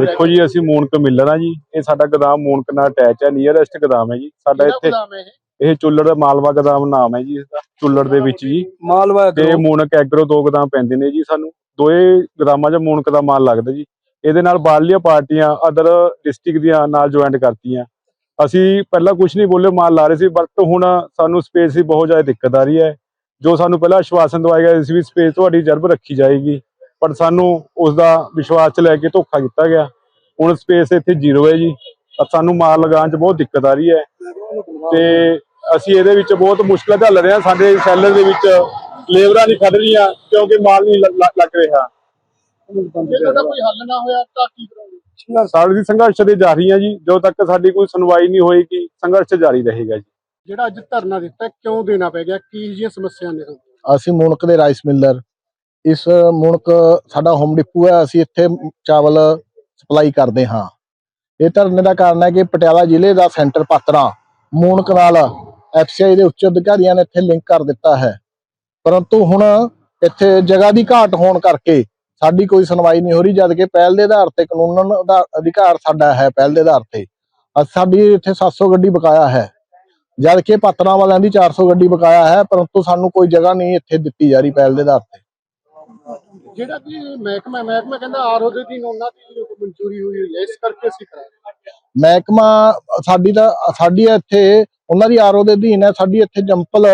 ਦੇਖੋ ਜੀ ਅਸੀਂ ਮੂਨਕ ਮਿਲਰ ਆ ਜੀ। ਇਹ ਸਾਡਾ ਗੋਦਾਮ ਮੂਨਕ ਨਾਲ ਅਟੈਚ ਹੈ ਨੀਅਰੈਸਟ ਗੋਦਾਮ ਹੈ ਜੀ। ਸਾਡਾ ਇੱਥੇ ਇਹ? ਚੁੱਲੜ ਮਾਲਵਾ ਗੋਦਾਮ ਨਾਮ ਹੈ ਜੀ ਇਸਦਾ ਚੁੱਲੜ ਦੇ ਵਿੱਚ ਜੀ। ਮਾਲਵਾ ਤੇ ਮੂਨਕ ਐਗਰੋ ਦੋ ਗੋਦਾਮ ਪੈਂਦੇ ਨੇ ਜੀ ਸਾਨੂੰ। ਦੋਏ ਗੋਦਾਮਾਂ 'ਚ ਮੂਨਕ ਦਾ ਮਾਲ ਲੱਗਦਾ ਜੀ। ਇਹਦੇ ਨਾਲ ਬਾਹਰਲੀਆਂ ਪਾਰਟੀਆਂ ਅਦਰ ਡਿਸਟ੍ਰਿਕਟ ਦੀਆਂ ਨਾਲ ਜੁਆਇੰਟ ਕਰਤੀਆਂ। ਅਸੀਂ ਪਹਿਲਾਂ ਕੁਝ ਨਹੀਂ ਬੋਲੇ ਮਾਲ ਲਾ ਰਹੇ ਸੀ ਬਟ ਹੁਣ ਸਾਨੂੰ ਸਪੇਸ ਦੀ ਬਹੁਤ ਜ਼ਿਆਦਾ ਦਿੱਕਤ ਆ ਰਹੀ ਹੈ। ਜੋ ਸਾਨੂੰ ਪਹਿਲਾਂ ਆਸ਼ਵਾਸਨ ਦਵਾਇਆ ਗਿਆ ਸੀ ਵੀ ਸਪੇਸ ਤੁਹਾਡੀ ਰਿਜ਼ਰਵ ਰੱਖੀ ਜਾਏਗੀ। ਪਰ ਸਾਨੂੰ ਉਸ ਦਾ ਵਿਸ਼ਵਾਸ ਚ ਲੈ ਕੇ ਧੋਖਾ ਕੀਤਾ ਗਿਆ। ਹੁਣ ਸਪੇਸ ਇੱਥੇ ਜ਼ੀਰੋ ਹੈ ਜੀ। ਤਾਂ ਸਾਨੂੰ ਮਾਲ ਲਗਾਉਣ ਚ ਬਹੁਤ ਦਿੱਕਤ ਆ ਰਹੀ ਹੈ। ਤੇ ਅਸੀਂ ਇਹਦੇ ਵਿੱਚ ਬਹੁਤ ਮੁਸ਼ਕਲਾਂ ਝੱਲ ਰਹੇ ਹਾਂ। ਸਾਡੇ ਸੈਲਰ ਦੇ ਵਿੱਚ ਲੇਬਰਾਂ ਨਹੀਂ ਖੜ ਰਹੀਆਂ ਕਿਉਂਕਿ ਮਾਲ ਨਹੀਂ ਲੱਗ ਰਿਹਾ। ਜੇ ਤੁਹਾਡਾ ਕੋਈ ਹੱਲ ਨਾ ਹੋਇਆ ਤਾਂ ਕੀ ਕਰੋਗੇ? ਸਾਡੀ ਸੰਘਰਸ਼ ਤੇ ਜਾਰੀ ਹੈ ਜੀ। ਜਦੋਂ ਤੱਕ ਸਾਡੀ ਕੋਈ ਸੁਣਵਾਈ ਨਹੀਂ ਹੋਏਗੀ ਸੰਘਰਸ਼ ਜਾਰੀ ਰਹੇਗਾ ਜੀ। ਜਿਹੜਾ ਅੱਜ ਧਰਨਾ ਦਿੱਤਾ ਕਿਉਂ ਦੇਣਾ ਪੈ ਗਿਆ? ਕੀ ਜਿਹੀਆਂ ਸਮੱਸਿਆ ਨੇ ਅਸੀਂ ਮੁਣਕ ਦੇ ਰਾਈਸ ਮਿਲਰ ਇਸ ਮੁਣਕ ਸਾਡਾ ਹੋਮ ਡਿਪੂ ਹੈ, ਅਸੀਂ ਇੱਥੇ ਚਾਵਲ ਸਪਲਾਈ ਕਰਦੇ ਹਾਂ। ਇਹ ਧਰਨੇ ਦਾ ਕਾਰਨ ਹੈ ਕਿ ਪਟਿਆਲਾ ਜ਼ਿਲ੍ਹੇ ਦਾ ਸੈਂਟਰ ਪਾਤਰਾ ਮੂਣਕ ਨਾਲ ਐਫਸੀਆਈ ਦੇ ਉੱਚ ਅਧਿਕਾਰੀਆਂ ਨੇ ਇੱਥੇ ਲਿੰਕ ਕਰ ਦਿੱਤਾ ਹੈ। ਪਰੰਤੂ ਹੁਣ ਇੱਥੇ ਜਗ੍ਹਾ ਦੀ ਘਾਟ ਹੋਣ ਕਰਕੇ ਸਾਡੀ ਕੋਈ ਸੁਣਵਾਈ ਨਹੀਂ ਹੋ ਰਹੀ, ਜਦ ਕਿ ਪਹਿਲ ਦੇ ਆਧਾਰ ਤੇ ਕਾਨੂੰਨ ਦਾ ਅਧਿਕਾਰ ਸਾਡਾ ਹੈ, ਪਹਿਲ ਦੇ ਆਧਾਰ ਤੇ। ਸਾਡੀ ਇੱਥੇ 700 ਗੱਡੀ ਬਕਾਇਆ ਹੈ। ਜਦ ਕਿ ਪਾਤਰਾਂ ਵਾਲਿਆਂ ਦੀ 400 ਗੱਡੀ ਬਕਾਇਆ ਹੈ, ਪਰੰਤੂ ਸਾਨੂੰ ਕੋਈ ਜਗ੍ਹਾ ਨਹੀਂ ਇੱਥੇ ਦਿੱਤੀ ਜਾ ਰਹੀ ਪਹਿਲ ਦੇ ਆਧਾਰ ਤੇ। ਜਿਹੜਾ ਕਿ ਮਹਿਕਮਾ ਮਹਿਕਮਾ ਕਹਿੰਦਾ ਆਰਓ ਦੇ ਦਿਨ ਉਹਨਾਂ ਦੀ ਮਨਜ਼ੂਰੀ ਹੋਈ ਹੋਈ ਹੈ ਇਸ ਕਰਕੇ ਅਸੀਂ ਕਰਾ ਰਹੇ ਹਾਂ। ਮਹਿਕਮਾ ਸਾਡੀ ਦਾ ਸਾਡੀ ਇੱਥੇ ਉਹਨਾਂ ਦੀ ਆਰਓ ਦੇ ਅਧੀਨ ਹੈ ਸਾਡੀ ਇੱਥੇ ਜੰਪਲ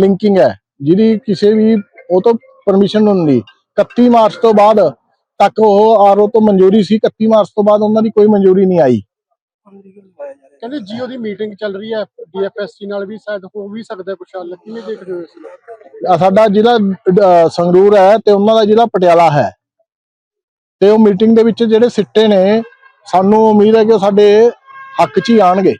ਲਿੰਕਿੰਗ ਹੈ ਜਿਹਦੀ ਕਿਸੇ ਵੀ ਉਹ ਤੋਂ ਪਰਮਿਸ਼ਨ ਨਹੀਂ ਹੁੰਦੀ। 31 ਮਾਰਚ ਤੋਂ ਬਾਅਦ ਤੱਕ ਉਹ ਆਰਓ ਤੋਂ ਮਨਜ਼ੂਰੀ ਸੀ 31 ਮਾਰਚ ਤੋਂ ਬਾਅਦ ਉਹਨਾਂ ਦੀ ਕੋਈ ਮਨਜ਼ੂਰੀ ਨਹੀਂ ਆਈ। ਕਹਿੰਦੇ ਜੀਓ ਦੀ ਮੀਟਿੰਗ ਚੱਲ ਰਹੀ ਹੈ ਡੀਐਫਐਸਸੀ ਨਾਲ ਵੀ ਸ਼ਾਇਦ ਹੋ ਵੀ ਸਕਦਾ ਕੁਛ ਹੱਲ, ਕਿਵੇਂ ਦੇਖਦੇ ਹੋ ਇਸ ਸਾਡਾ ਜ਼ਿਲ੍ਹਾ ਸੰਗਰੂਰ ਹੈ ਤੇ ਉਹਨਾਂ ਦਾ ਜ਼ਿਲ੍ਹਾ ਪਟਿਆਲਾ ਹੈ। ਤੇ ਉਹ ਮੀਟਿੰਗ ਦੇ ਵਿੱਚ ਜਿਹੜੇ ਸਿੱਟੇ ਨੇ, ਸਾਨੂੰ ਉਮੀਦ ਹੈ ਕਿ ਉਹ ਸਾਡੇ ਹੱਕ 'ਚ ਹੀ ਆਣਗੇ